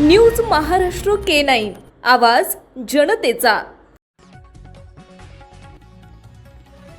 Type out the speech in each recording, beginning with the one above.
News Maharashtra K nine. आवाज जनतेचा.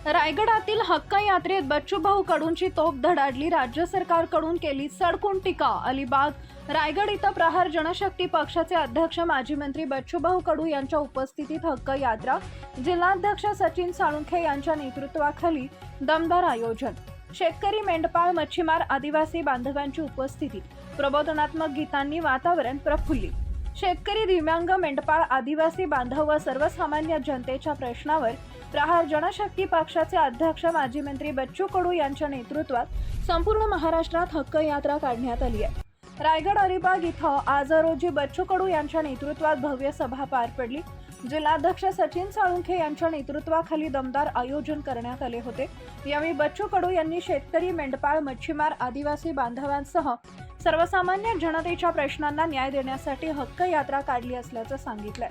रायगडातील हक्क यात्रेत बच्चूभाऊ कडूंची तोफ धडाडली राज्य सरकारकडून केली सडकून टीका. अलिबाग रायगड इथं प्रहार जनशक्ती पक्षाचे अध्यक्ष माजी मंत्री बच्चूभाऊ कडू यांच्या उपस्थितीत हक्क यात्रा जिल्हाध्यक्ष सचिन साळुंखे यांच्या नेतृत्वाखाली दमदार आयोजन. शेतकरी मेंढपाळ मच्छीमार आदिवासी बांधवांची उपस्थिती प्रबोधनात्मक गीतांनी वातावरण प्रफुल्लित. शेतकरी दिव्यांग मेंढपाळ आदिवासी बांधव व सर्वसामान्य जनतेच्या प्रश्नावर प्रहार जनशक्ती पक्षाचे अध्यक्ष माजी मंत्री बच्चू कडू यांच्या नेतृत्वात संपूर्ण महाराष्ट्रात हक्क यात्रा काढण्यात आली आहे. रायगड अलिबाग इथं आज रोजी बच्चू कडू यांच्या नेतृत्वात भव्य सभा पार पडली. जिल्हाध्यक्ष सचिन साळुंखे यांच्या नेतृत्वाखाली दमदार आयोजन करण्यात आले होते. यावेळी बच्चू कडू यांनी शेतकरी मेंढपाळ मच्छीमार आदिवासी बांधवांसह सर्वसामान्य जनतेच्या प्रश्नांना न्याय देण्यासाठी हक्क यात्रा काढली असल्याचं सांगितलंय.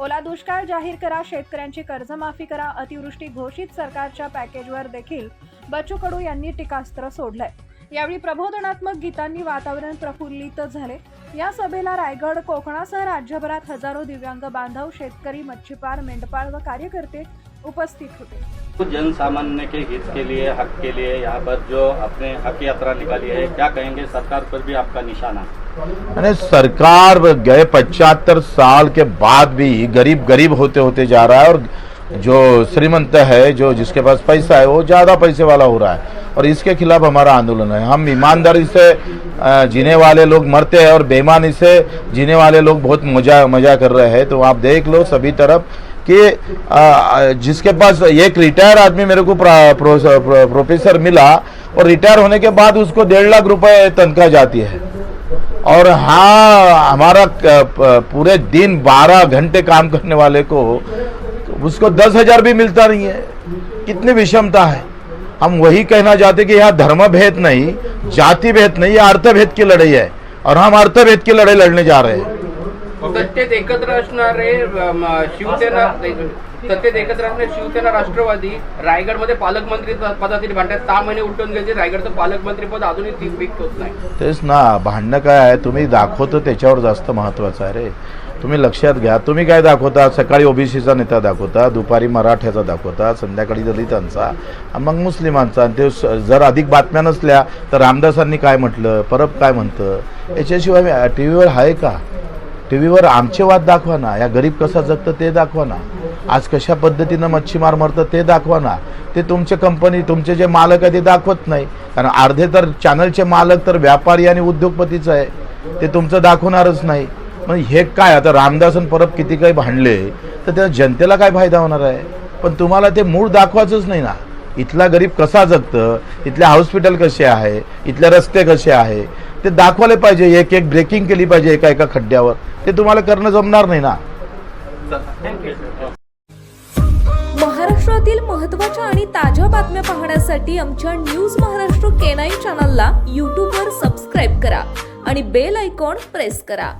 ओला दुष्काळ जाहीर करा शेतकऱ्यांची कर्जमाफी करा अतिवृष्टी घोषित सरकारच्या पॅकेजवर देखील बच्चू कडू यांनी टीकास्त्र सोडलंय. यावेळी प्रबोधनात्मक गीतांनी वातावरण प्रफुल्लित झाले. या सभेला रायगड कोकणासह राज्यभरात हजारो दिव्यांग बांधव शेतकरी मच्छीमार मेंढपाळ व कार्यकर्ते उपस्थित होते. तो जन सामान्य के हित के लिए हक के लिए यहाँ पर जो अपने हक यात्रा निकाली है क्या कहेंगे? सरकार पर भी आपका निशाना अरे सरकार गए पचहत्तर साल के बाद भी गरीब गरीब होते होते जा रहा है और जो श्रीमंत है जो जिसके पास पैसा है वो ज़्यादा पैसे वाला हो रहा है। और इसके खिलाफ हमारा आंदोलन है। हम ईमानदारी से जीने वाले लोग मरते हैं और बेईमानी से जीने वाले लोग बहुत मज़ा मज़ा कर रहे हैं। तो आप देख लो सभी तरफ़ कि जिसके पास एक रिटायर आदमी मेरे को प्रो, प्रो, प्रोफेसर मिला और रिटायर होने के बाद उसको डेढ़ लाख रुपए तनख्वाह जाती है। और हाँ हमारा पूरे दिन बारह घंटे काम करने वाले को उसको दस हजार भी मिलता नहीं है। कितनी विषमता है। हम वही कहना चाहते कि यहाँ धर्म भेद नहीं जाति भेद नहीं ये अर्थभेद की लड़ाई है और हम अर्थभेद की लड़ाई लड़ने जा रहे हैं। सत्तेत एकत्र असणारे अम, शिवसेना सत्तेत एकत्र असणारे शिवसेना राष्ट्रवादी रायगडमध्ये पालकमंत्री पदासाठी भांडतात सहा महिने उलटून गेले रायगडचं पालकमंत्री पद अजूनही ती फिक्स होत नाही. तेच ना भांडणं काय आहे? तुम्ही दाखवतो त्याच्यावर जास्त महत्त्वाचं आहे रे. तुम्ही लक्षात घ्या. तुम्ही काय दाखवता? सकाळी ओबीसीचा नेता दाखवता दुपारी मराठ्याचा दाखवता संध्याकाळी दलितांचा मग मुस्लिमांचा. आणि ते स- जर अधिक बातम्या नसल्या तर रामदासांनी काय म्हटलं? परब काय म्हणतं? याच्याशिवाय टी व्हीवर आहे का? टी व्हीवर आमचे वाद दाखवा ना. या गरीब कसा जगतं ते दाखवा ना. आज कशा पद्धतीनं मच्छीमार मरतं ते दाखवा ना. ते तुमचे कंपनी तुमचे जे मालक आहे ते दाखवत नाही. कारण अर्धे तर चॅनलचे मालक तर व्यापारी आणि उद्योगपतीचं आहे. ते तुमचं दाखवणारच नाही. मग हे काय? आता रामदासन परब किती काही भांडले तर त्या जनतेला काय फायदा होणार आहे? पण तुम्हाला ते मूळ दाखवायचंच नाही ना. इथला गरीब कसा जगतं? इथले हॉस्पिटल कसे आहे? इथले रस्ते कसे आहे? ते दाखवले पाहिजे एक एक ब्रेकिंग केली पाहिजे एका एका खड्ड्यावर. ते तुम्हाला करणं जमणार नाही ना. महाराष्ट्रातील महत्त्वाच्या आणि ताज्या बातम्या पाहण्यासाठी आमच्या न्यूज महाराष्ट्र केनाई चॅनलला यूट्यूबवर सबस्क्राईब करा आणि बेल आयकॉन प्रेस करा.